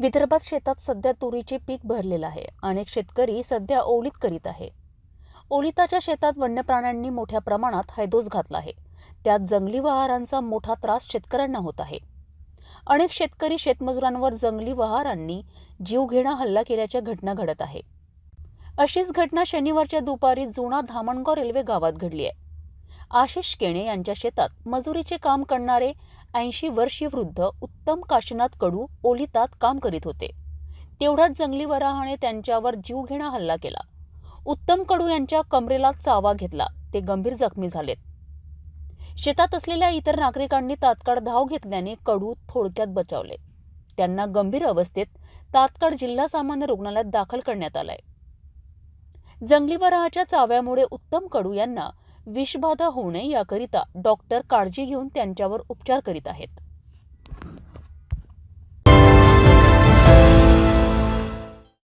विदर्भात शेतात सध्या तुरीचे पीक भरलेलं आहे. अनेक शेतकरी सध्या ओलीत करीत आहे. ओलिताच्या शेतात वन्य प्राण्यांनी मोठ्या प्रमाणात हैदोस घातला आहे. त्यात जंगली वहारांचा मोठा त्रास शेतकऱ्यांना होत आहे. अनेक शेतकरी शेतमजुरांवर जंगली वहारांनी जीवघेणा हल्ला केल्याच्या घटना घडत आहे. अशीच घटना शनिवारच्या दुपारी जुना धामणगाव रेल्वे गावात घडली आहे. आशिष केणे यांच्या शेतात मजुरीचे काम करणारे ऐंशी वर्षीय वृद्ध उत्तम काशीनाथ कडू ओलितात काम करीत होते. तेवढ्यात जंगली वराहाने त्यांच्यावर जीवघेणा हल्ला केला. उत्तम कडू यांच्या कमरेला चावा घेतला. ते गंभीर जखमी झालेत. शेतात असलेल्या इतर नागरिकांनी तात्काळ धाव घेतल्याने कडू थोडक्यात बचावले. त्यांना गंभीर अवस्थेत तात्काळ जिल्हा सामान्य रुग्णालयात दाखल करण्यात आलाय. जंगली वराहाच्या चाव्यामुळे उत्तम कडू यांना विषबाधा होऊ नये याकरिता डॉक्टर काळजी घेऊन त्यांच्यावर उपचार करीत आहेत.